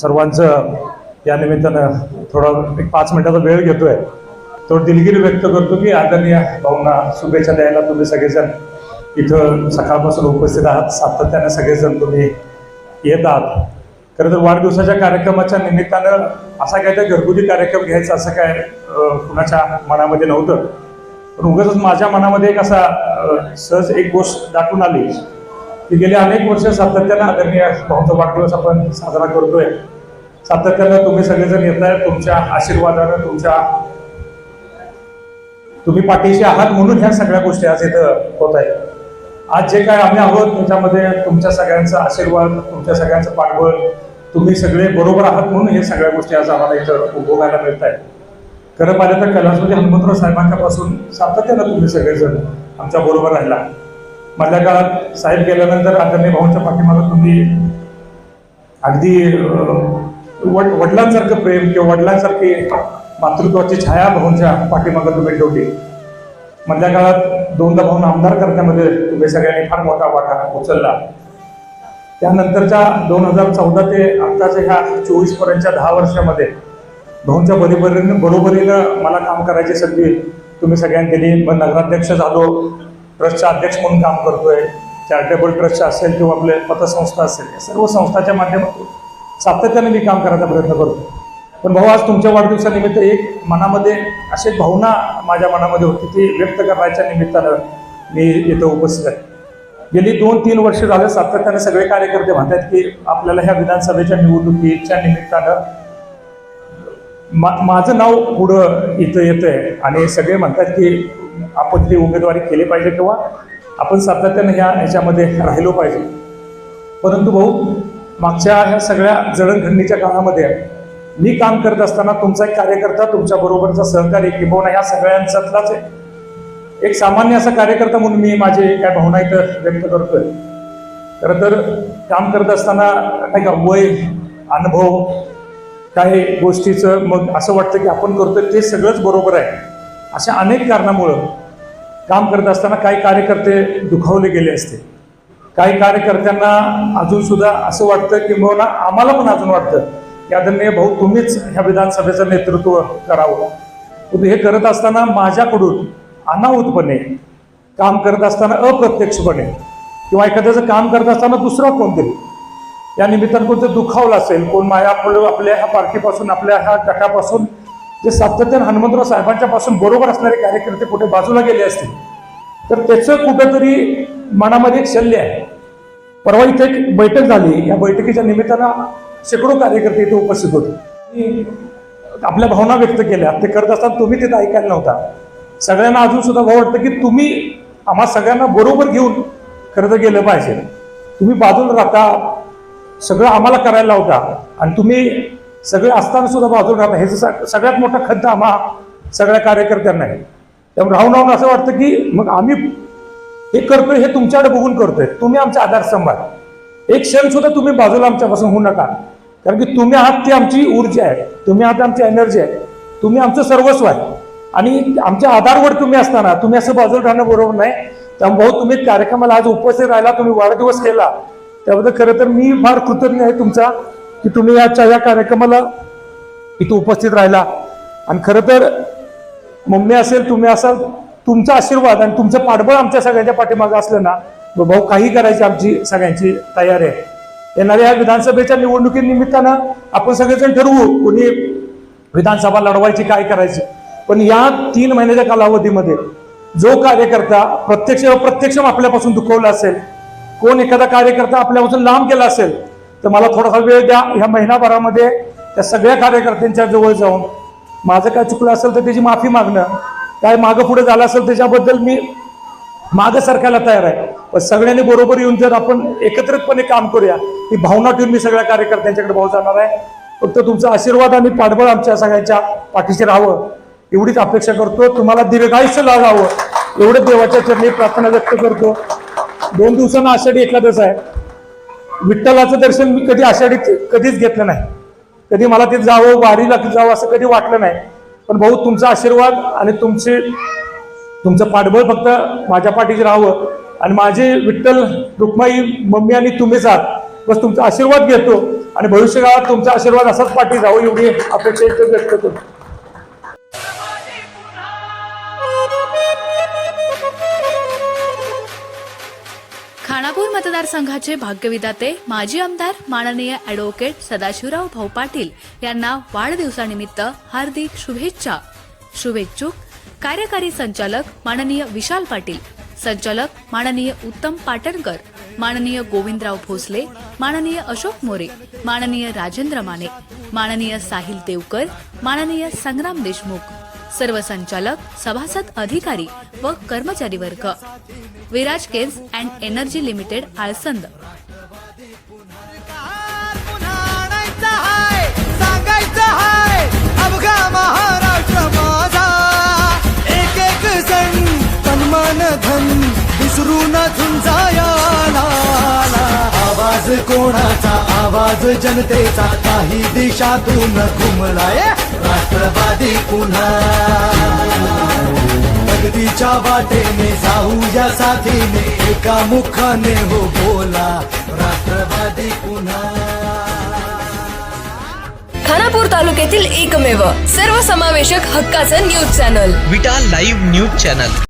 सर्वांचं या निमित्तानं थोडा एक पाच मिनिटाचा वेळ घेतोय. तो दिलगिरी व्यक्त करतो की आदरणीय भाऊंना शुभेच्छा द्यायला तुम्ही सगळेजण इथं सकाळपासून उपस्थित आहात. सातत्यानं सगळेजण तुम्ही येत आहात. खरं तर वाढदिवसाच्या कार्यक्रमाच्या निमित्तानं असा काय तर घरगुती कार्यक्रम घ्यायचा असं काय कुणाच्या मनामध्ये नव्हतं. पण उगाच माझ्या मनामध्ये एक असा सहज एक गोष्ट दाटून आली. की गेली अनेक वर्ष सातत्यानं आदरणीय भाऊचा वाढदिवस आपण साजरा करतोय. सातत्यानं तुम्ही सगळेजण येत आहे तुमच्या आशीर्वादानं तुमच्या तुम्ही पाठीशी आहात म्हणून ह्या सगळ्या गोष्टी आज इथं होत आहेत. आज जे काय आम्ही आहोत त्याच्यामध्ये तुमच्या सगळ्यांचा आशीर्वाद तुमच्या सगळ्यांचं पाठबळ तुम्ही सगळे बरोबर आहात म्हणून हे सगळ्या गोष्टी आज आम्हाला इथं उपभोगायला मिळत आहेत खरं पाहिलं तर कैलासवादी हनुमंतराव साहेबांच्यापासून सातत्यानं तुम्ही सगळेजण आमच्या बरोबर राहिला. मधल्या काळात साहेब गेल्यानंतर आदरणीय भाऊंच्या पाठीमागं तुम्ही अगदी वड वडिलांसारखं प्रेम किंवा वडिलांसारखी मातृत्वाची छाया भाऊंच्या पाठीमागं तुम्ही ठेवली. मधल्या काळात दोनदा भाऊन आमदार करण्यामध्ये तुम्ही सगळ्यांनी फार मोठा वाटा उचलला. त्यानंतरच्या दोन हजार चौदा ते आत्ताच्या ह्या चोवीस पर्यंतच्या दहा वर्षामध्ये भाऊंच्या बरोबरीनं बरोबरीनं मला काम करायची संधी तुम्ही सगळ्यांनी दिली. मग नगराध्यक्ष झालो ट्रस्टचा अध्यक्ष म्हणून काम करतोय चॅरिटेबल ट्रस्ट असेल किंवा आपले पतसंस्था असेल या सर्व संस्थाच्या माध्यमातून सातत्याने मी काम करायचा प्रयत्न करतो पण भाऊ आज तुमच्या वाढदिवसानिमित्त एक मनामध्ये अशी भावना माझ्या मनामध्ये होती ती व्यक्त करण्याच्या निमित्तानं मी इथं उपस्थित आहे. गेली दोन तीन वर्ष झालं सातत्याने सगळे कार्यकर्ते म्हणतात की आपल्याला ह्या विधानसभेच्या निवडणुकीच्या निमित्तानं मा माझं नाव पुढं इथं येतं आहे आणि सगळे म्हणतात की आपण ती उमेदवारी केली पाहिजे किंवा आपण सातत्यानं ह्या ह्याच्यामध्ये राहिलो पाहिजे. परंतु भाऊ मागच्या ह्या सगळ्या जडणघडणीच्या काळामध्ये मी काम करत असताना तुमचा एक कार्यकर्ता तुमच्या बरोबरचा सहकारी किंवा ह्या सगळ्यांच्यातलाच आहे. एक सामान्य असा कार्यकर्ता म्हणून मी माझे काय भावना इथं व्यक्त करतोय. खरं तर काम करत असताना नाही का वय अनुभव काही गोष्टीचं मग असं वाटतं की आपण करतोय ते सगळंच बरोबर आहे. अशा अनेक कारणामुळं काम करत असताना काही कार्यकर्ते दुखावले गेले असते. काही कार्यकर्त्यांना अजून सुद्धा असं वाटतं की मग आम्हाला पण अजून वाटतं. की आदरणीय भाऊ तुम्हीच ह्या विधानसभेचं नेतृत्व करावं. पण हे करत असताना माझ्याकडून अनाहूतपणे काम करत असताना अप्रत्यक्षपणे किंवा एखाद्याचं काम करत असताना दुसरा कोणतरी या निमित्तानं कोणतं दुखावलं असेल कोण माया आपलं आपल्या ह्या पार्टीपासून आपल्या ह्या गटापासून जे सातत्यानं हनुमंतराव साहेबांच्या पासून बरोबर असणारे कार्यकर्ते कुठे बाजूला गेले असतील तर त्याचं कुठंतरी मनामध्ये एक शल्य आहे. परवा इथे एक बैठक झाली या बैठकीच्या निमित्तानं शेकडो कार्यकर्ते इथे उपस्थित होते. आपल्या भावना व्यक्त केल्या ते करत असताना तुम्ही तिथं ऐकायला नव्हता. सगळ्यांना अजून सुद्धा भाऊ वाटतं की तुम्ही आम्हा सगळ्यांना बरोबर घेऊन खरं तर गेलं पाहिजे. तुम्ही बाजूला राहता सगळं आम्हाला करायला लावता. आणि तुम्ही सगळे असताना सुद्धा बाजूला राहता. हे सगळ्यात मोठा खंत आम्हा सगळ्या कार्यकर्त्यांना आहे. त्यामुळे राहून राहून असं वाटतं की मग आम्ही हे करतोय हे तुमच्याकडे बघून करतोय. तुम्ही आमचा आधारस्तंभ आहे एक क्षण सुद्धा तुम्ही बाजूला आमच्यापासून होऊ नका. कारण की तुम्ही आहात ती आमची ऊर्जा आहे. तुम्ही आहात आमची एनर्जी आहे. तुम्ही आमचं सर्वस्व आहे. आणि आमच्या आधारवर तुम्ही असताना तुम्ही असं बाजूला राहणं बरोबर नाही. त्यामुळे भाऊ तुम्ही कार्यक्रमाला आज उपस्थित राहिला तुम्ही वाढदिवस केला. त्याबद्दल खरं तर मी फार कृतज्ञ आहे तुमचा की तुम्ही याच्या या कार्यक्रमाला इथं उपस्थित राहिला. आणि खरं तर मम्मी असेल तुम्ही असाल तुमचा आशीर्वाद आणि तुमचं पाठबळ आमच्या सगळ्यांच्या पाठीमागं असलं ना भाऊ काही करायची आमची सगळ्यांची तयारी आहे. येणाऱ्या विधानसभेच्या निवडणुकीनिमित्तानं आपण सगळेजण ठरवू कोणी विधानसभा लढवायची काय करायची. पण या तीन महिन्याच्या कालावधीमध्ये जो कार्यकर्ता प्रत्यक्ष अप्रत्यक्ष आपल्यापासून दुखवला असेल कोण एखादा कार्यकर्ता आपल्यापासून लांब गेला असेल तर मला थोडासा वेळ द्या. ह्या महिनाभरामध्ये त्या सगळ्या कार्यकर्त्यांच्या जवळ जाऊन माझं काय चुकलं असेल तर त्याची माफी मागणं काय मागं पुढे झालं असेल त्याच्याबद्दल मी मागं सरकायला तयार आहे. पण सगळ्यांनी बरोबर येऊन जर आपण एकत्रितपणे काम करूया ही भावना ठेवून मी सगळ्या कार्यकर्त्यांच्याकडे भाऊ जाणार आहे. फक्त तुमचा आशीर्वाद आणि पाठबळ आमच्या सगळ्यांच्या पाठीशी राहावं. एवढीच अपेक्षा करतो. तुम्हाला दीर्घायुष्य लागावं. एवढं देवाच्या चरणी प्रार्थना व्यक्त करतो. दोन दिवसांना आषाढी एकादश आहे. विठ्ठलाचं दर्शन मी कधी आषाढीत कधीच घेतलं नाही. कधी मला ते जावं वारीला जावं असं कधी वाटलं नाही. पण भाऊ तुमचा आशीर्वाद आणि तुमचे तुमचं पाठबळ फक्त माझ्या पाठीशी राहावं. आणि माझे विठ्ठल रुक्माई मम्मी आणि तुम्हीच आहात बस तुमचा आशीर्वाद घेतो आणि भविष्यकाळात तुमचा आशीर्वाद असाच पाठी जावं एवढी अपेक्षा व्यक्त करतो. खानापूर मतदारसंघाचे भाग्यविदाते माजी आमदार माननीय अॅडव्होकेट सदाशिवराव भाऊ पाटील यांना वाढदिवसानिमित्त हार्दिक शुभेच्छा. शुभेच्छुक कार्यकारी संचालक माननीय विशाल पाटील संचालक माननीय उत्तम पाटणकर माननीय गोविंदराव भोसले माननीय अशोक मोरे माननीय राजेंद्र माने माननीय साहिल देवकर माननीय संग्राम देशमुख. सर्व संचालक सभासद अधिकारी व कर्मचारी वर्ग. Viraj canes and energy limited Alsand. एक विसरून आवाज कोणाचा? आवाज जनतेचा. काही दिशातून घुमलाय. राष्ट्रवादी पुन्हा. प्रगतीच्या वाटेने जाऊया साथीने एका मुखाने हो बोला राष्ट्रवादी पुन्हा. खानापूर तालुक्यातील एकमेव सर्वसमावेशक हक्काचं news channel. Vita live news channel.